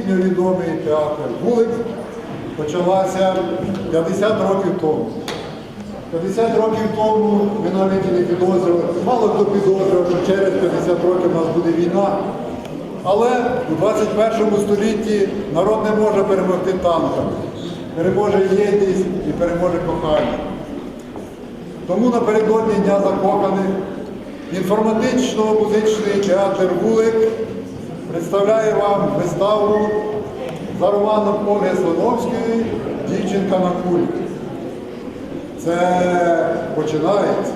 всесвітньо відомий театр Вулик, почалася 50 років тому. 50 років тому ми навіть не підозрювали, мало хто підозрював, що через 50 років у нас буде війна. Але у 21 столітті народ не може перемогти танками. Переможе єдність і переможе кохання. Тому напередодні Дня закоханих інформатично-музичний театр Вулик представляє вам виставу за романом Ольги Слоновської Дівчинка на кулі. Це починається.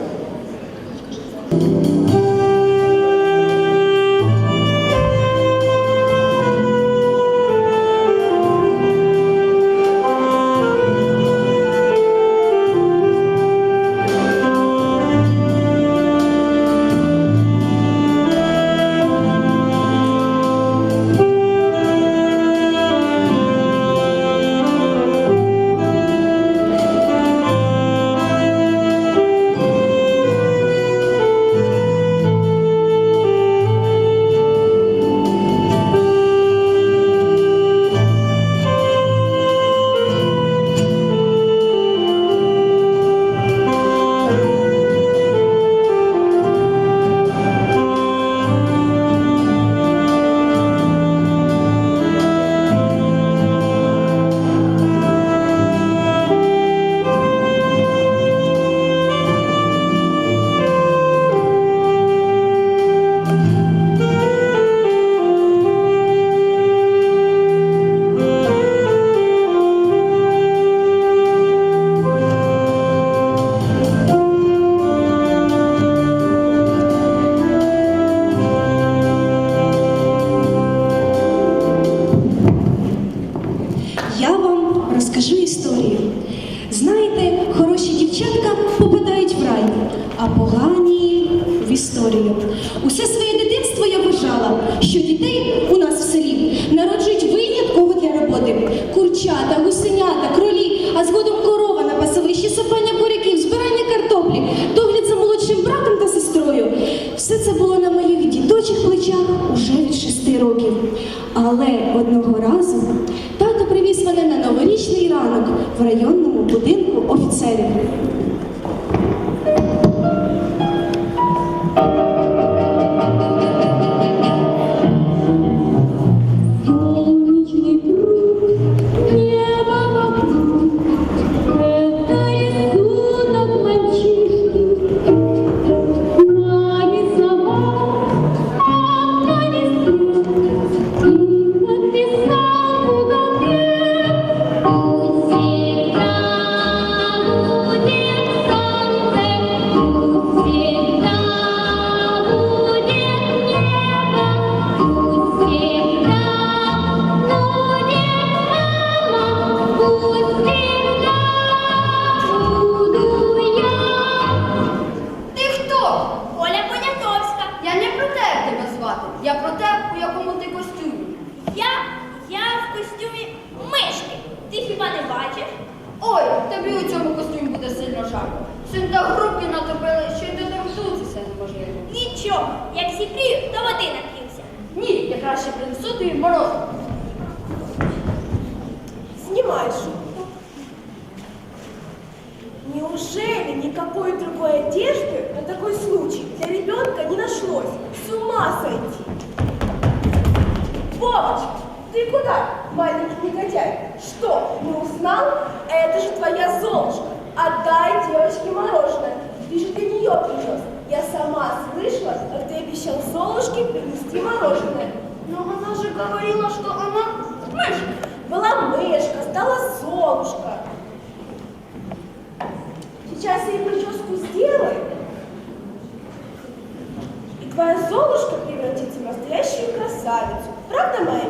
А згодом корова на пасовищі, сапання буряків, збирання картоплі, догляд за молодшим братом та сестрою. Все це було на моїх діточих плечах уже від шести років. Але одного разу тато привіз мене на новорічний ранок в районному будинку офіцерів. Никакой другой одежды на такой случай для ребенка не нашлось? С ума сойти! Вовочка, ты куда, маленький негодяй? Что, не узнал? Это же твоя Золушка. Отдай девочке мороженое. Ты же для нее привез. Я сама слышала, как ты обещал Золушке принести мороженое. Но она же говорила, что она мышка. Была мышка, стала Золушка. Сейчас я ей прическу сделаю. И твоя Золушка превратится в настоящую красавицу. Правда, моя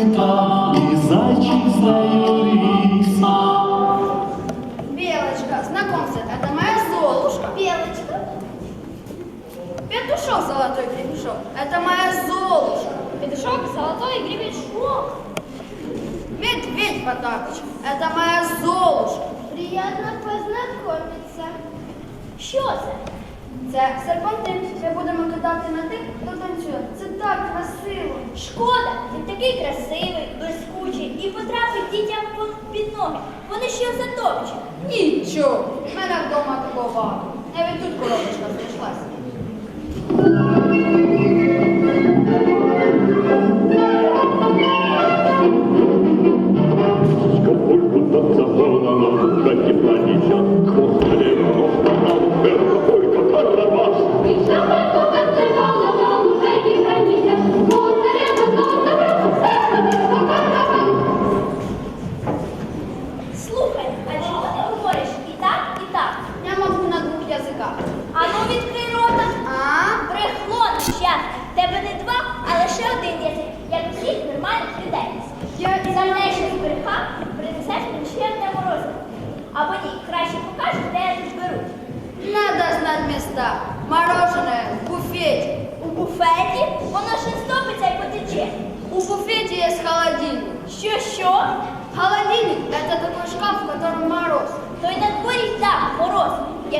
Та і зайчик з. Белочка, знакомься, это моя Золушка. Белочка. Петушок золотой гребешок. Это моя Золушка. Петушок золотой гребешок. Медведь Потапыч, это моя Золушка. Приятно познакомиться. Що це? Це серпантин. Я будемо кидати на тих, так красиво. Шкода, він такий красивий, блискучий і потрапить дітям під ноги. Вони ще його затопчуть. Нічого. В мене вдома такого багато. Навіть тут коробочка знайшлася. Thank you.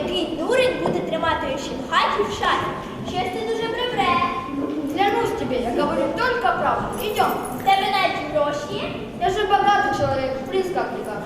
який дурень буде тримати ще в хаті в шафі. Щось ти дуже прибре. Клянусь тебе, я говорю тільки правду. Ідем. В тебе навіть гроші є? Я же богатий чоловік, приз как-никак.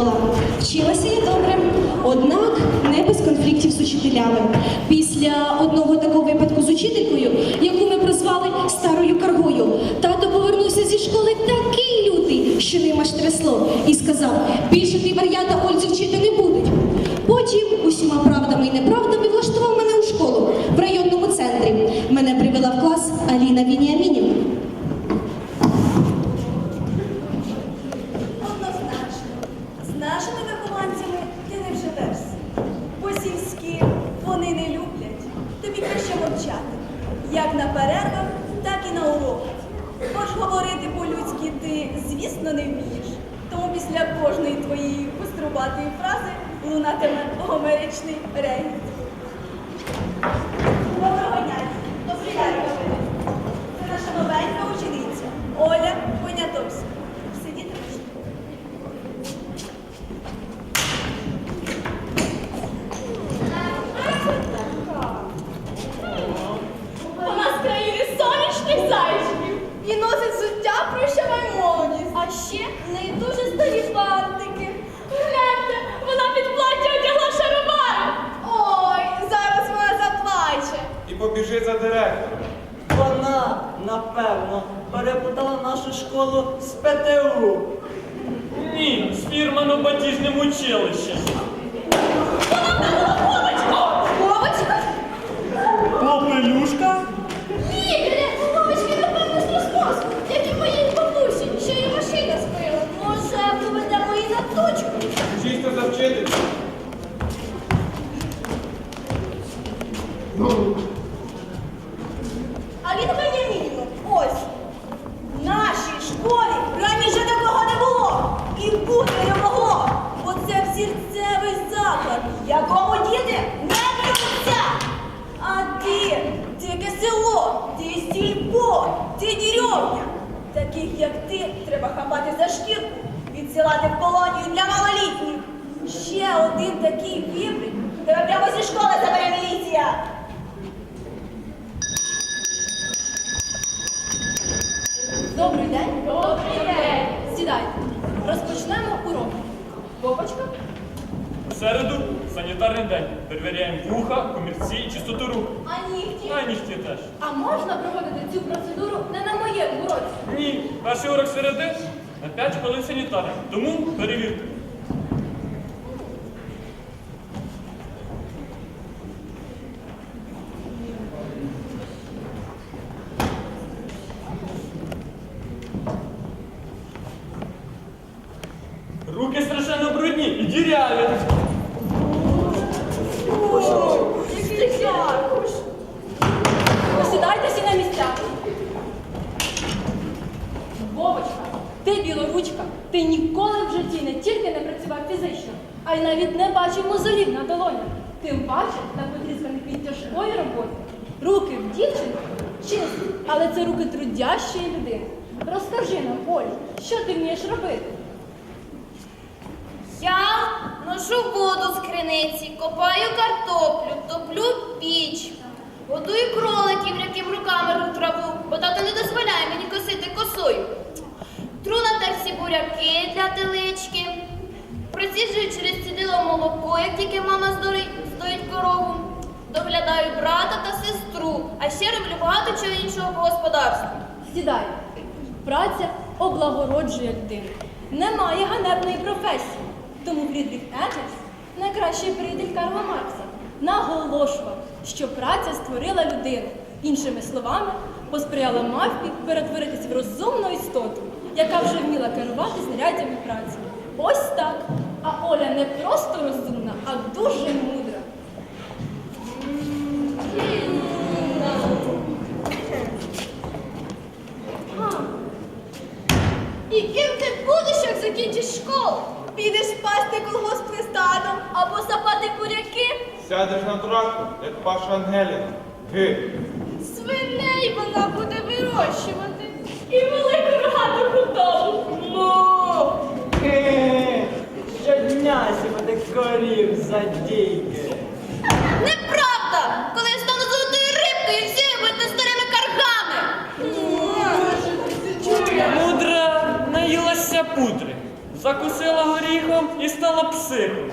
школа. Вчилася я добре, однак не без конфліктів з учителями. Після одного такого випадку з учителькою, яку ми прозвали старою каргою, тато повернувся зі школи такий лютий, що ним штресло, і сказав: більше ти вар'ята Ольцю вчити не нашими вихованцями ти не вживешся. По сільськи вони не люблять. Тобі краще мовчати. Як на перервах, так і на уроках. Бо ж говорити по-людськи ти, звісно, не вмієш. Тому після кожної твоєї куструбатої фрази лунатиме гомеричний регіт. робити не бруться. А ти, ти яке село, ти сільпо, ти дірьовня. Таких, як ти, треба хапати за шкірку, відсилати в колонію для малолітніх. Ще один такий вібрик, тебе прямо зі школи забере міліція. Добрий день. Добрий день. Сідайте. Розпочнемо урок. Бобочка. Середу санітарний день. Перевіряємо вуха, комірці і чистоту рук. А нігті? А ніхті теж. А можна проводити цю процедуру не на моєму уроці? Ні, перший урок середи на 5 хвилин санітарний. Тому перевірте. Руки страшенно брудні і діряві. Посідайте всі на місця. Бобочка, ти ти ніколи в житті не тільки не працював фізично, а й навіть не бачив мозолів на долонях. Тим паче на потрісканих від тяжкої роботи. Руки в дівчини чисті, але це руки трудящої людини. Розкажи нам, Оль, що ти вмієш робити? Я ношу воду з криниці, копаю картоплю, топлю піч, годую кроликів, яким руками траву, бо тато не дозволяє мені косити косою. Тру буряки для телички, проціджую через цідило молоко, як тільки мама здоїть корову. Доглядаю брата та сестру, а ще роблю багато чого іншого по господарству. Сідай. Праця облагороджує людину. Немає ганебної професії. Тому Фрідріх Енгельс, найкращий приятель Карла Маркса, наголошував, що праця створила людину. Іншими словами, посприяла мавпі перетворитись в розумну істоту, яка вже вміла керувати знаряддями праці. Ось так. А Оля не просто розумна, а дуже мудра. І ким ти будеш, як закінчиш школу? Підеш пасти колгоспне стадом. Або сапати буряки? Сядеш на трактор, як Паша Ангеліна. Ги. Свиней вона буде вирощувати. Корів за дійки. Неправда! Коли я стану золотою рибкою, всі ви будете старими каргами. Мудра наїлася пудри, закусила горіхом і стала психом.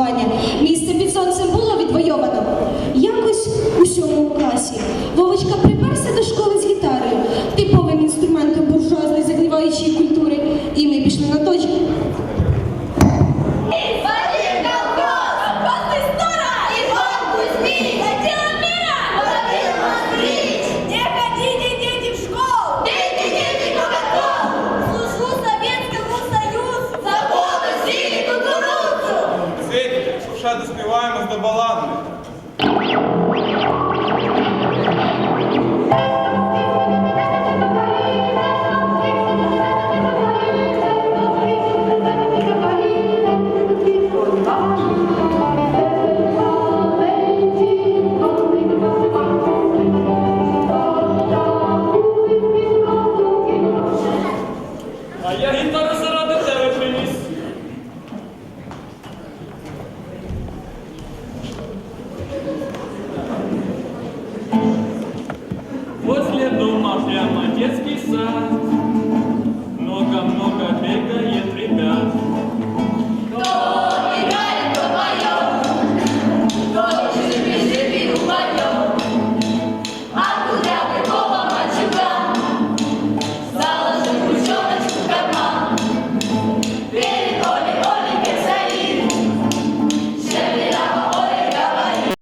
Тотального. Місце під сонцем було відвойовано. Якось у сьомому класі доспіваємо до баланди. прямо детский сад. Много-много бегает.